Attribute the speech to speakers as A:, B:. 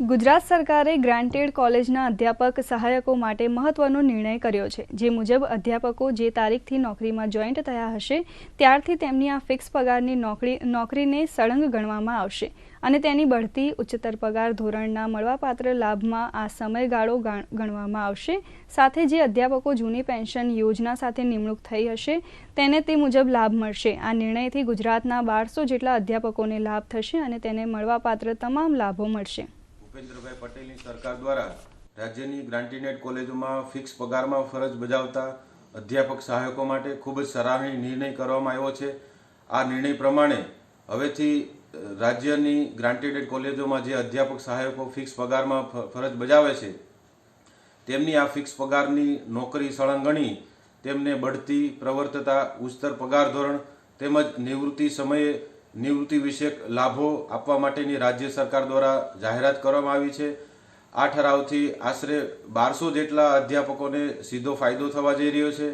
A: ગુજરાત સરકારે ગ્રાન્ટેડ કોલેજના અધ્યાપક સહાયકો માટે મહત્વનો નિર્ણય કર્યો છે. જે મુજબ અધ્યાપકો જે તારીખથી નોકરીમાં જોઈન્ટ થયા હશે, ત્યારથી તેમની આ ફિક્સ પગારની નોકરી, નોકરીને સળંગ ગણવામાં આવશે અને તેની બઢતી ઉચ્ચતર પગાર ધોરણના મળવાપાત્ર લાભમાં આ સમયગાળો ગાણ- ગણવામાં આવશે. સાથે જે અધ્યાપકો જૂની પેન્શન યોજના સાથે નિમણૂક થઈ હશે, તેને તે મુજબ લાભ મળશે. આ નિર્ણયથી ગુજરાતના બારસો જેટલા અધ્યાપકોને લાભ થશે અને તેને મળવાપાત્ર તમામ લાભો મળશે.
B: ભૂપેન્દ્રભાઈ પટેલની સરકાર દ્વારા રાજ્યની ગ્રાન્ટીનેટ કોલેજોમાં ફિક્સ પગારમાં ફરજ બજાવતા અધ્યાપક સહાયકો માટે ખૂબ જ સરાહનીય નિર્ણય કરવામાં આવ્યો છે. આ નિર્ણય પ્રમાણે હવેથી રાજ્યની ગ્રાન્ટીનેડ કોલેજોમાં જે અધ્યાપક સહાયકો ફિક્સ પગારમાં ફરજ બજાવે છે, તેમની આ ફિક્સ પગારની નોકરી સળંગણી, તેમને બઢતી પ્રવર્તતા, ઉચ્ચતર પગાર ધોરણ તેમજ નિવૃત્તિ સમયે નિવૃત્તિ વિષયક લાભો આપવા માટેની રાજ્ય સરકાર દ્વારા જાહેરાત કરવામાં આવી છે. આ ઠરાવથી આશરે બારસો જેટલા અધ્યાપકોને સીધો ફાયદો થવા જઈ રહ્યો છે.